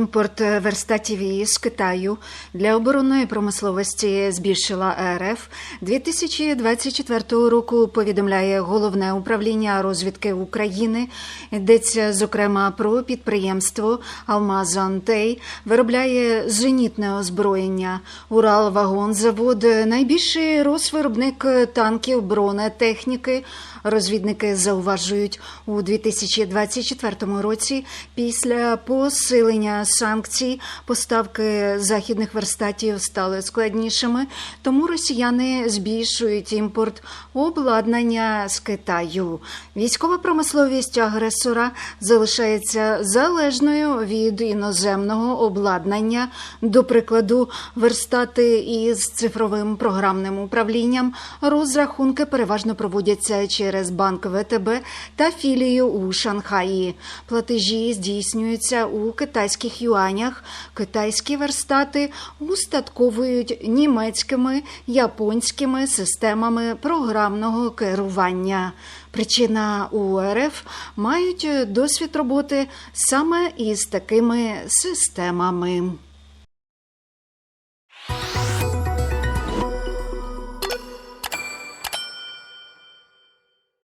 Імпорт верстатів із Китаю для оборонної промисловості збільшила РФ 2024 року. Повідомляє головне управління розвідки України. Йдеться зокрема про підприємство Алмазантей, виробляє зенітне озброєння. Уралвагонзавод найбільший розвиробник танків бронетехніки. Розвідники зауважують у 2024 році після посилення санкцій поставки західних верстатів стали складнішими, тому росіяни збільшують імпорт обладнання з Китаю. Військова промисловість агресора залишається залежною від іноземного обладнання. До прикладу, верстати із цифровим програмним управлінням розрахунки переважно проводяться через банк ВТБ та філію у Шанхаї. Платежі здійснюються у китайських юанях. Китайські верстати устатковують німецькими, японськими системами програмного керування. Причина у РФ мають досвід роботи саме із такими системами.